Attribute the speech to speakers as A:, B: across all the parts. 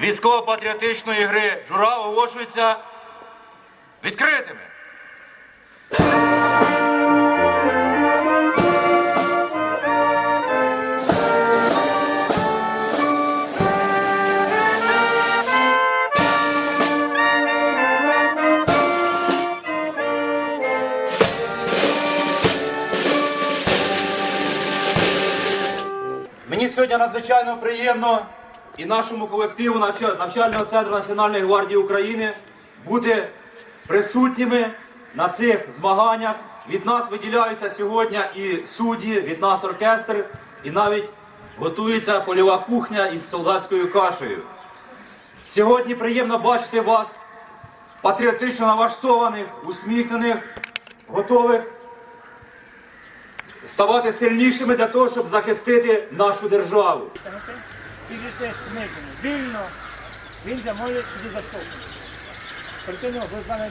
A: військово-патріотичної гри Джура оголошуються відкритими. Мені сьогодні надзвичайно приємно і нашому колективу навчального центру Національної гвардії України бути присутніми на цих змаганнях. Від нас виділяються сьогодні і судді, від нас оркестр, і навіть готується польова кухня із солдатською кашею. Сьогодні приємно бачити вас патріотично налаштованих, усміхнених, готових ставати сильнішими для того, щоб захистити нашу державу.
B: Біжите медленно, вільно, він же може туди заштовхнути. Притягнув, ви з вами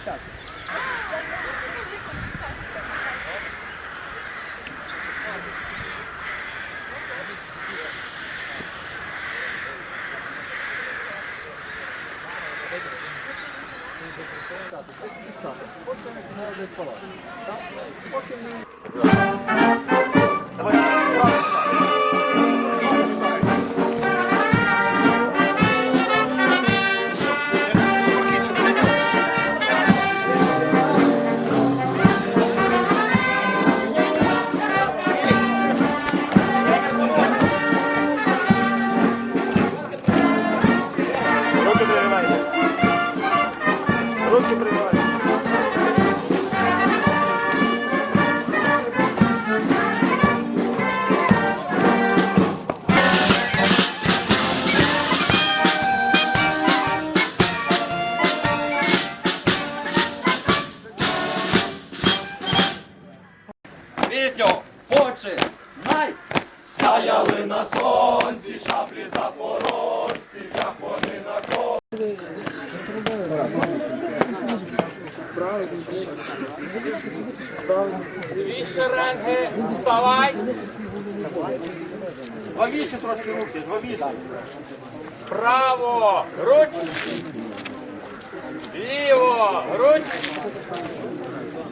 B: Руч.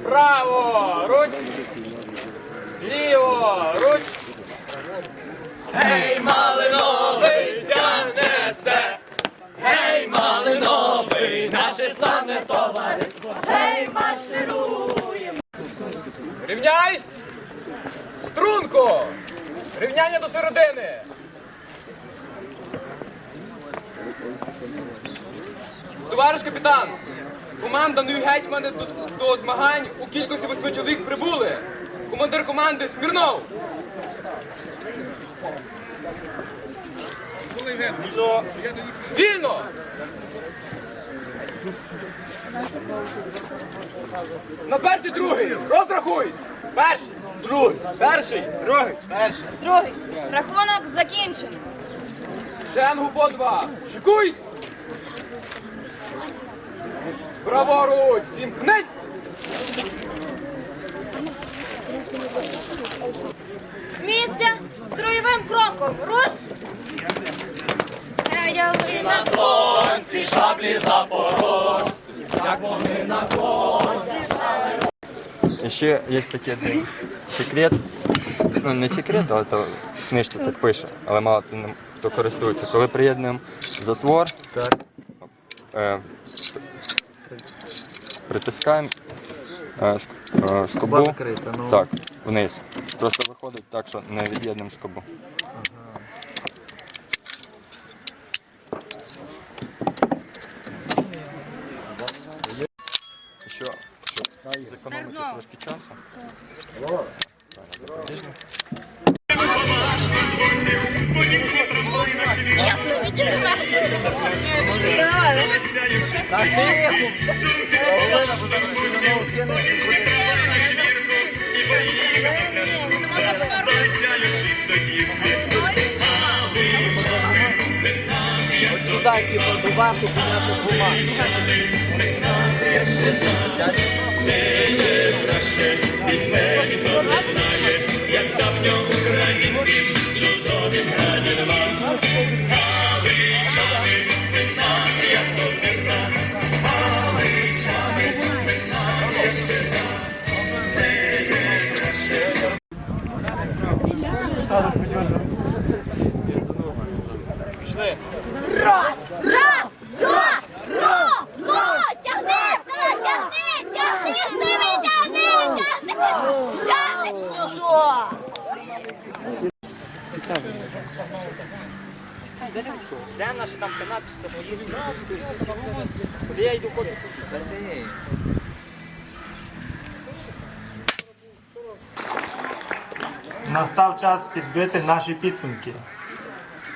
B: Право, руч. Ліво, руч.
C: Гей, малиновий ся несе, гей, малиновий, наше славне товариство, гей, маршируємо.
B: Рівняйсь! Струнко! Рівняння до середини! Товариш капітан! Команда «Нові гетьмани» до, до змагань у кількості восьми чоловік прибули. Командир команди Смірнов! Вільно! Вільно! На перший, другий! Розрахуй! Перший! Другий! Перший! Другий! Перший!
D: Другий. Рахунок закінчено.
B: Шенгу по два! Шикуйсь! Праворуч! Зімкнись!
D: З місця строєвим кроком. Руш! Сяяли на
C: Сонці, шаблі запорожці, як вони на коні.
E: І ще є такий один секрет. Ну, не секрет, але то в книжці так пише, але мало хто хто користується. Коли приєднуємо затвор, Е, притискаємо е, е, скобу так, вниз. Просто виходить так, що не від'єднуємо скобу. Що, щоб зекономити трошки часу. Запобіжник.
F: Варту підняти двома.
G: Час підбити наші підсумки.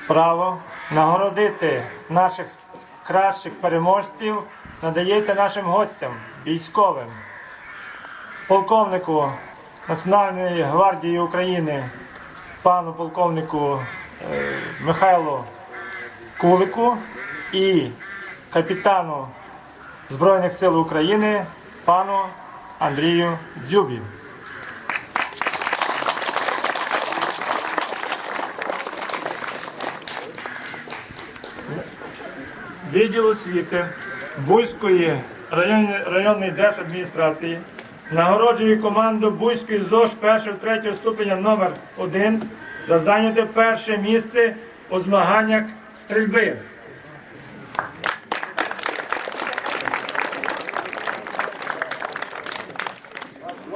G: Право нагородити наших кращих переможців надається нашим гостям, військовим, полковнику Національної гвардії України, пану полковнику е, Михайлу Кулику і капітану Збройних сил України пану Андрію Дзюбі. Відділ освіти Буйської районної, районної держадміністрації нагороджує команду Буйської ЗОЖ 1-3 ступеня номер 1 за зайняте перше місце у змаганнях стрільби.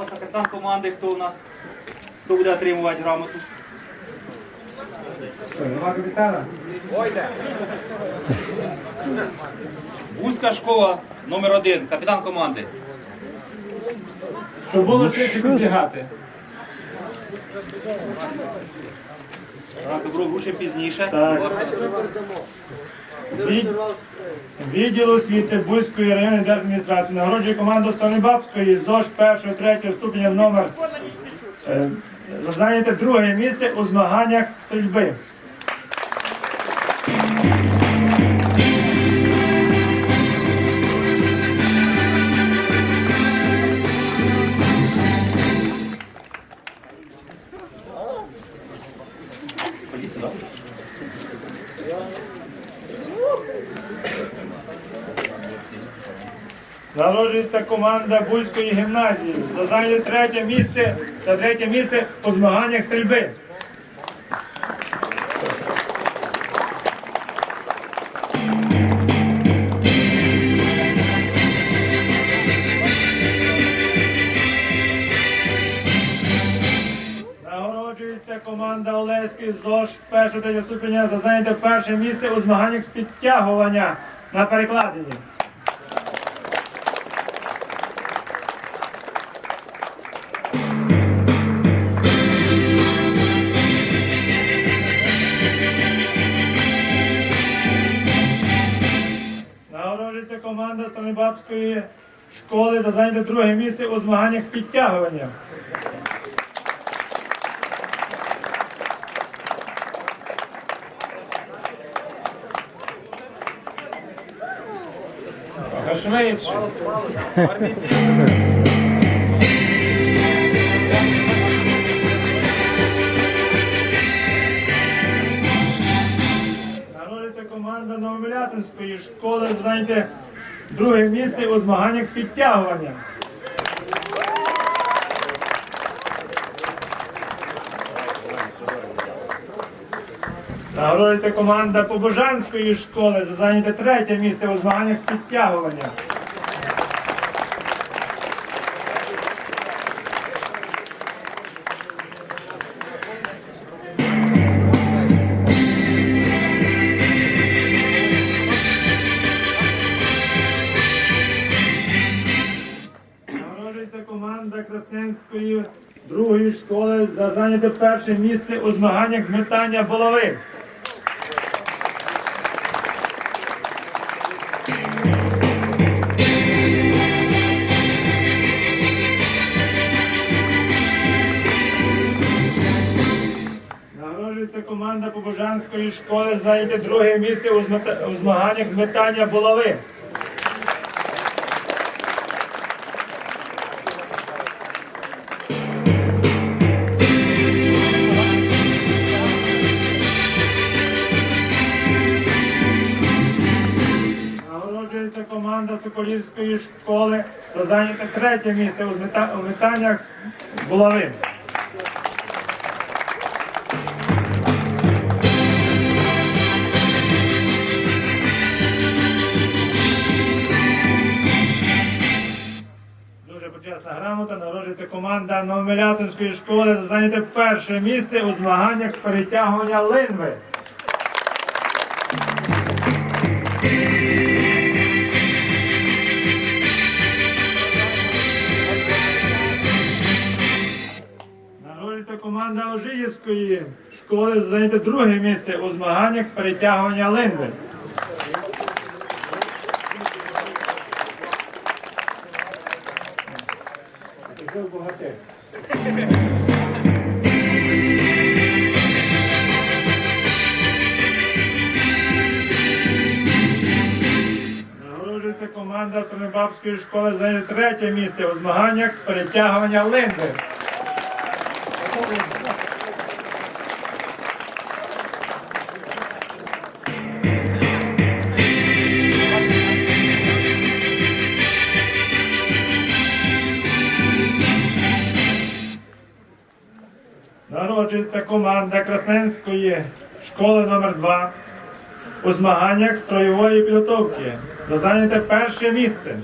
A: Капітан команди, хто у нас? Хто буде отримувати грамоту?
G: Нема капітана?
A: Бузька школа номер один, капітан команди.
G: Щоб було швидше підбігати.
A: Так, добро вручимо пізніше.
G: Так. Від... Відділ освіти Бузької районної держадміністрації нагороджує команду Станибабської ЗОЖ 1-3 ступеня номер е, за зайняте друге місце у змаганнях стрільби. Народжується команда Бузької гімназії за зайняте третє місце та третє місце у змаганнях стрільби. Команда Олеський ЗОЖ першого третього ступеня за зайняте перше місце у змаганнях з підтягування на перекладині. Станибабської школи за зайняте друге місце у змаганнях з підтягування. Трохи Швидше. Нагороджується команда Новомилятинської школи зайняте друге місце у змаганнях з підтягуванням. Нагородиться команда Побожанської школи за зайняте третє місце у змаганнях з підтягування. За зайняте перше місце у змаганнях з метання булави. Нагороджується команда Побожанської школи за зайняте друге місце у змаганнях з метання булави. Поліської школи та зайняте третє місце у метаннях булави. Дуже почесна грамота народжується команда Новомилятинської школи та зайняте перше місце у змаганнях з перетягування линви. Команда Ожиївської школи за зайняте друге місце у змаганнях з перетягування линви. Нагороджується команда Стронебабської школи за третє місце у змаганнях з перетягування линви. Народжується команда Красненської школи номер 2 у змаганнях строєвої підготовки. За зайняте перше місце.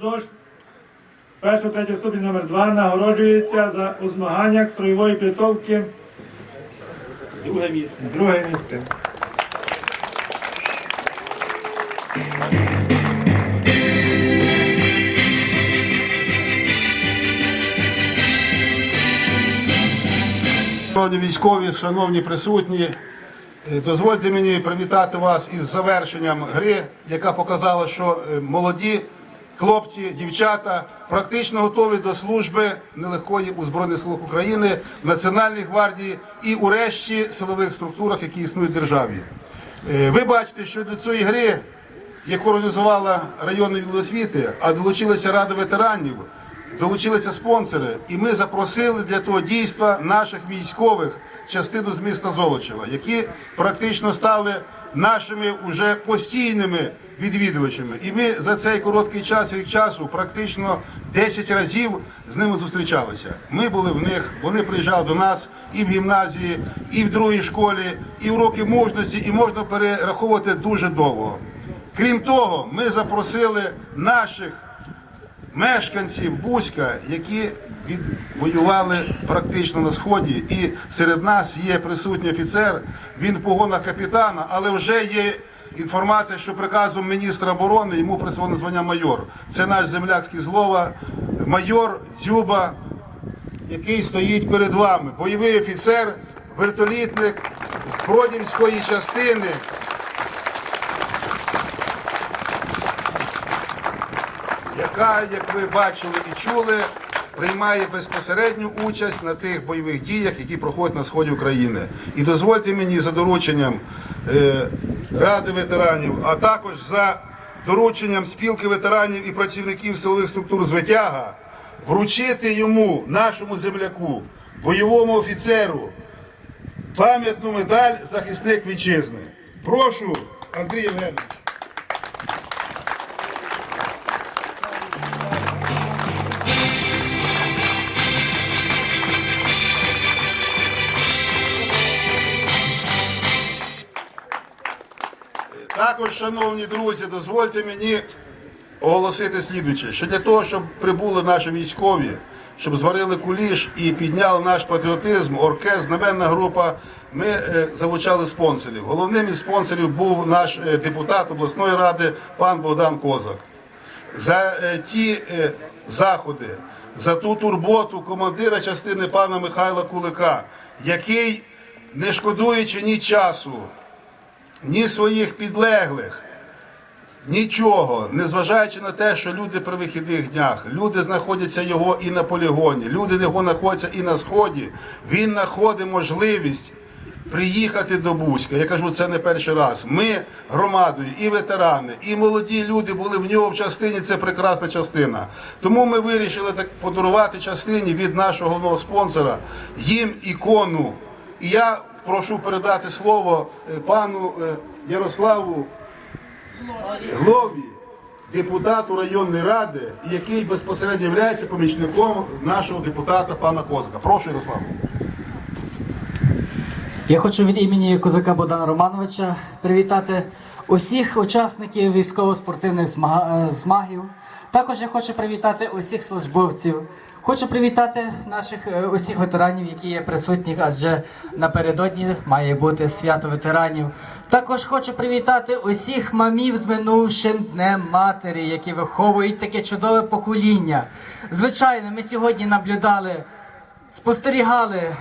G: ЗОЖ першого третього ступінь номер 2 нагороджується за у змаганнях строєвої підготовки. Друге місце. Друге місце.
H: Шановні військові, шановні присутні, е, дозвольте мені привітати вас із завершенням гри, яка показала, що е, молоді хлопці, дівчата практично готові до служби нелегкої у Збройних силах України, в Національній гвардії і у решті силових структурах, які існують в державі. Е, Ви бачите, що до цієї гри, яку організувала районна освіти, а долучилася Рада ветеранів, долучилися спонсори, і ми запросили для того дійства наших військових частину з міста Золочева, які практично стали нашими уже постійними відвідувачами. І ми за цей короткий час від часу практично 10 разів з ними зустрічалися. Ми були в них, вони приїжджали до нас і в гімназії, і в другій школі, і уроки мужності, і можна перераховувати дуже довго. Крім того, ми запросили наших мешканців Бузька, які відвоювали практично на сході, і серед нас є присутній офіцер. Він в погонах капітана, але вже є інформація, що приказом міністра оборони йому присвоєно звання майор. Це наш земляк з Кізлова, майор Дзюба, який стоїть перед вами. Бойовий офіцер, вертолітник з Бродівської частини. яка, як ви бачили і чули, приймає безпосередню участь на тих бойових діях, які проходять на сході України. І дозвольте мені за дорученням е, Ради ветеранів, а також за дорученням спілки ветеранів і працівників силових структур з витяга вручити йому, нашому земляку, бойовому офіцеру, пам'ятну медаль захисник вітчизни. Прошу, Андрій Євгенович. Також, шановні друзі, дозвольте мені оголосити слідуче, що для того, щоб прибули наші військові, щоб зварили куліш і підняли наш патріотизм, оркестр, знаменна група, ми е, залучали спонсорів. Головним із спонсорів був наш е, депутат обласної ради пан Богдан Козак. За е, ті заходи, за ту турботу командира частини пана Михайла Кулика, який, не шкодуючи ні часу, ні своїх підлеглих, нічого, незважаючи на те, що люди при вихідних днях, люди знаходяться його і на полігоні, люди його знаходяться і на сході, він знаходить можливість приїхати до Бузька. Я кажу, це не перший раз. Ми громадою, і ветерани, і молоді люди були в нього в частині. Це прекрасна частина. Тому ми вирішили так подарувати частині від нашого головного спонсора їм ікону. І я прошу передати слово е, пану е, Ярославу Глові, депутату районної ради, який безпосередньо є помічником нашого депутата пана Козака. Прошу, Ярославу.
I: Я хочу від імені козака Богдана Романовича привітати усіх учасників військово-спортивних е, змагів. Також я хочу привітати усіх службовців. Хочу привітати наших е, усіх ветеранів, які є присутні, адже напередодні має бути свято ветеранів. Також хочу привітати усіх мамів з минувшим днем матері, які виховують таке чудове покоління. Звичайно, ми сьогодні наблюдали, спостерігали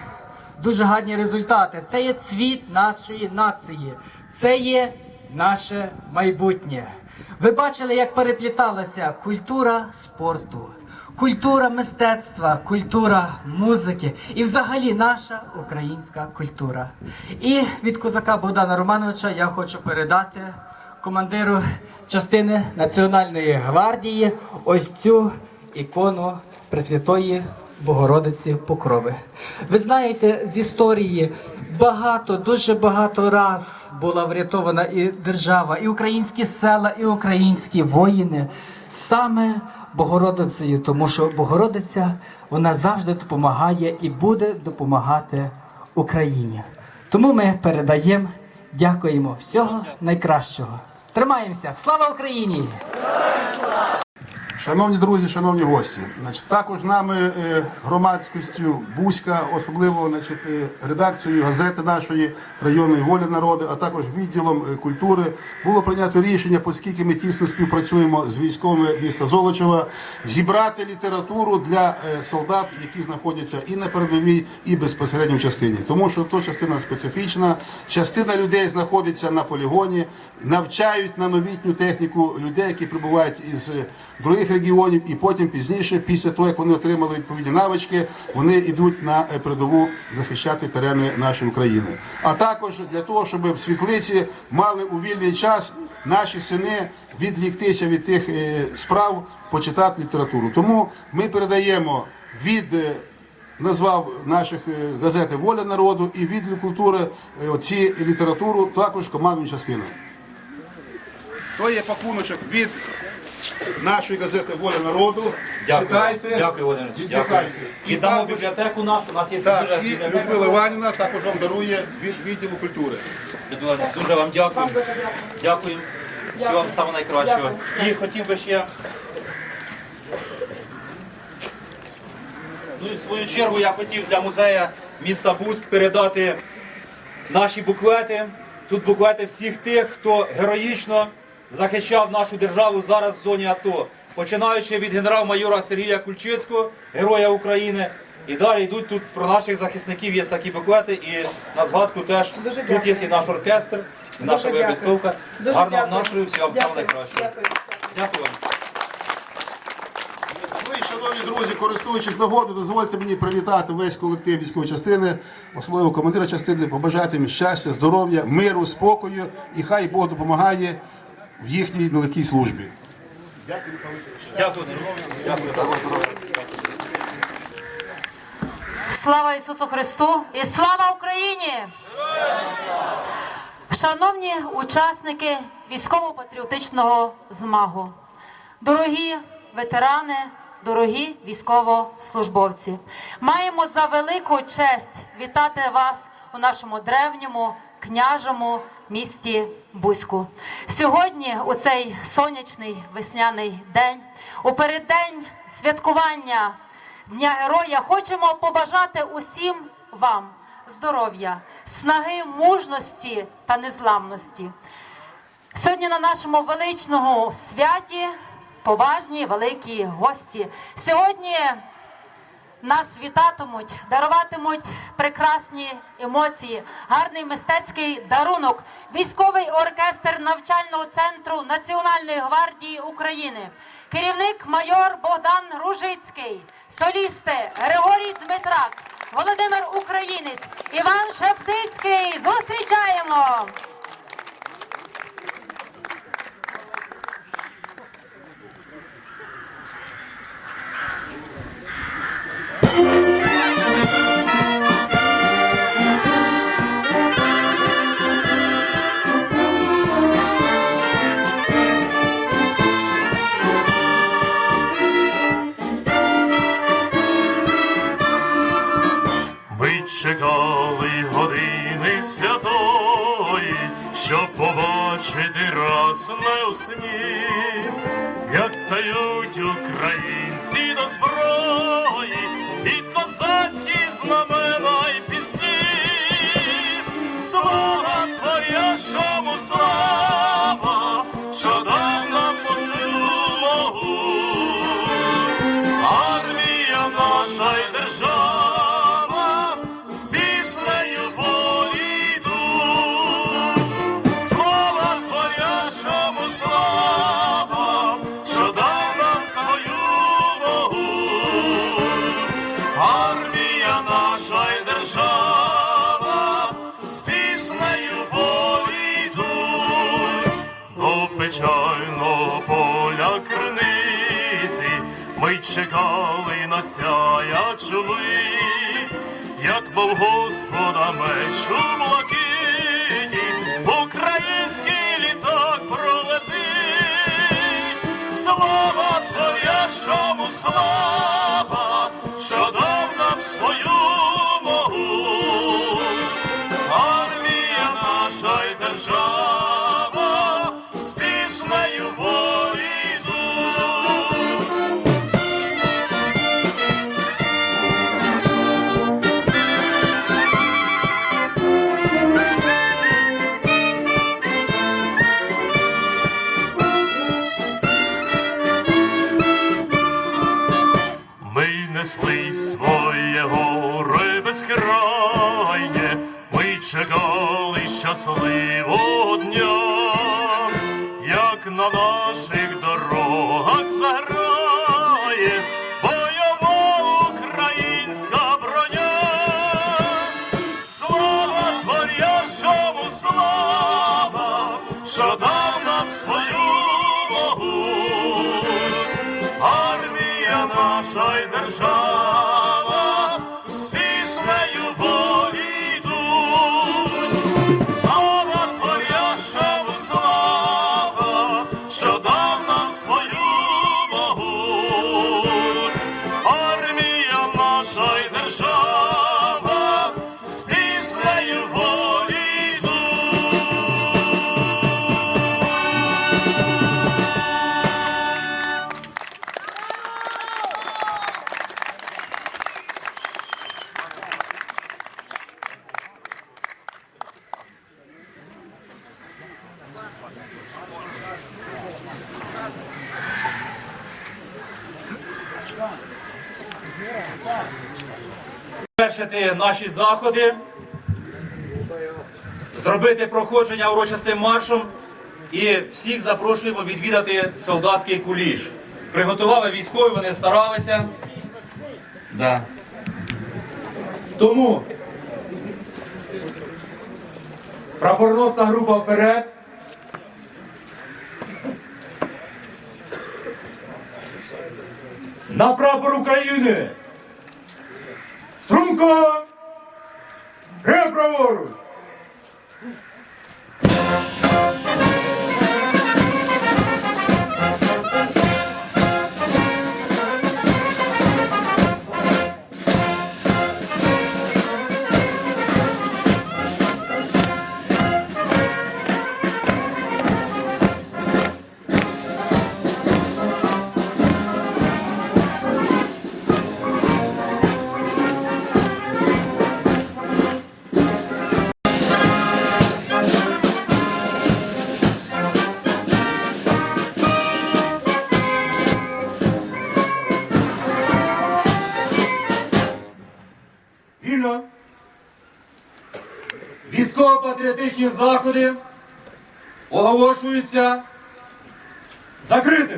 I: дуже гарні результати. Це є цвіт нашої нації, це є наше майбутнє. Ви бачили, як перепліталася культура спорту, культура мистецтва, культура музики і взагалі наша українська культура. І від козака Богдана Романовича я хочу передати командиру частини Національної гвардії ось цю ікону Пресвятої Богородиці Покрови. Ви знаєте, з історії багато, дуже багато раз була врятована і держава, і українські села, і українські воїни саме Богородицею, тому що Богородиця вона завжди допомагає і буде допомагати Україні. Тому ми передаємо, дякуємо всього найкращого. Тримаємося! Слава Україні!
H: Шановні друзі, шановні гості, значить, також нами е, громадськістю Бузька, особливо значить, е, редакцією газети нашої районної волі народу, а також відділом е, культури було прийнято рішення, оскільки ми тісно співпрацюємо з військовими міста Золочева, зібрати літературу для солдат, які знаходяться і на передовій, і безпосередньо в частині. Тому що то частина специфічна, частина людей знаходиться на полігоні, навчають на новітню техніку людей, які прибувають із е, других регіонів, і потім пізніше, після того, як вони отримали відповідні навички, вони йдуть на е, передову захищати терени нашої України. А також для того, щоб в світлиці мали у вільний час наші сини відвіктися від тих е, справ, почитати літературу. Тому ми передаємо від е, назвав наших газети Воля народу і відділ культури оці літературу також командною частиною. То є пакуночок від нашої газети Воля народу.
A: Дякую.
H: Читайте.
A: Дякую, Володимир.
H: І
A: Дякую.
H: читайте.
A: І
H: І
A: дамо
H: також-
A: бібліотеку нашу. У нас є
H: Так,
A: дуже
H: і
A: бібліотека.
H: Людмила Іванівна також вам дарує від відділу культури.
A: Людмила, Дуже вам дякую. Дякую. Всього вам самого найкращого. І хотів би ще. Ну і в свою чергу я хотів для музею міста Бузьк передати наші буклети. Тут буклети всіх тих, хто героїчно захищав нашу державу зараз в зоні АТО. Починаючи від генерал-майора Сергія Кульчицького, героя України. І далі йдуть тут про наших захисників, є такі буклети, і на згадку теж тут є і наш оркестр, і наша вибитовка. Гарного настрою, всього вам самого найкращого. Дякую вам.
H: Ну і, шановні друзі, користуючись нагодою, дозвольте мені привітати весь колектив військової частини, особливо командира частини, побажати їм щастя, здоров'я, миру, спокою і хай Бог допомагає в їхній нелегкій службі.
A: Дякую.
J: Слава Ісусу Христу і слава Україні! Шановні учасники військово-патріотичного змагу, дорогі ветерани, дорогі військовослужбовці, маємо за велику честь вітати вас у нашому древньому княжому місті Бузьку. Сьогодні, у цей сонячний весняний день, у переддень святкування Дня Героя хочемо побажати усім вам здоров'я, снаги, мужності та незламності. Сьогодні на нашому величному святі поважні великі гості. Сьогодні нас вітатимуть, даруватимуть прекрасні емоції, гарний мистецький дарунок, військовий оркестр навчального центру Національної гвардії України, керівник майор Богдан Ружицький, солісти Григорій Дмитрак, Володимир Українець, Іван Шептицький. Зустрічаємо!
C: Засне у сні, як стають українці до зброї, чекали на сяячу мить, як мов Господа меч у блакиті, український літак пролетить. Слава твоя, творящому слава, чекали щасливого дня, як на наших дорогах заграє бойова українська броня. Слава творящому слава, що дав нам свою ногу. Армія наша й держава,
A: завершити наші заходи, зробити проходження урочистим маршем і всіх запрошуємо відвідати солдатський куліш. Приготували військові, вони старалися. Да. Тому прапорносна група вперед. На прапор України! Струнко! Військово-патріотичні заходи оголошуються закритими.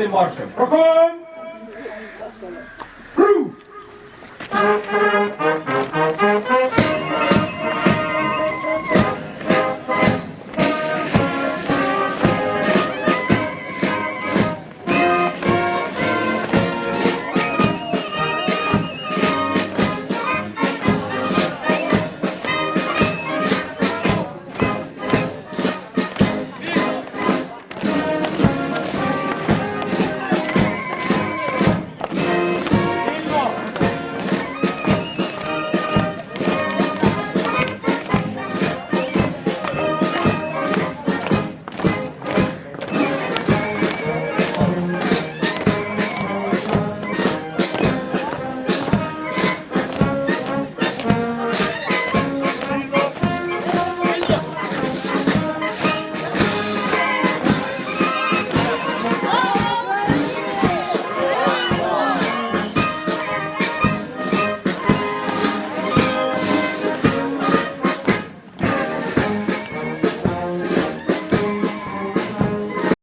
A: Урочистим маршем. Кроком!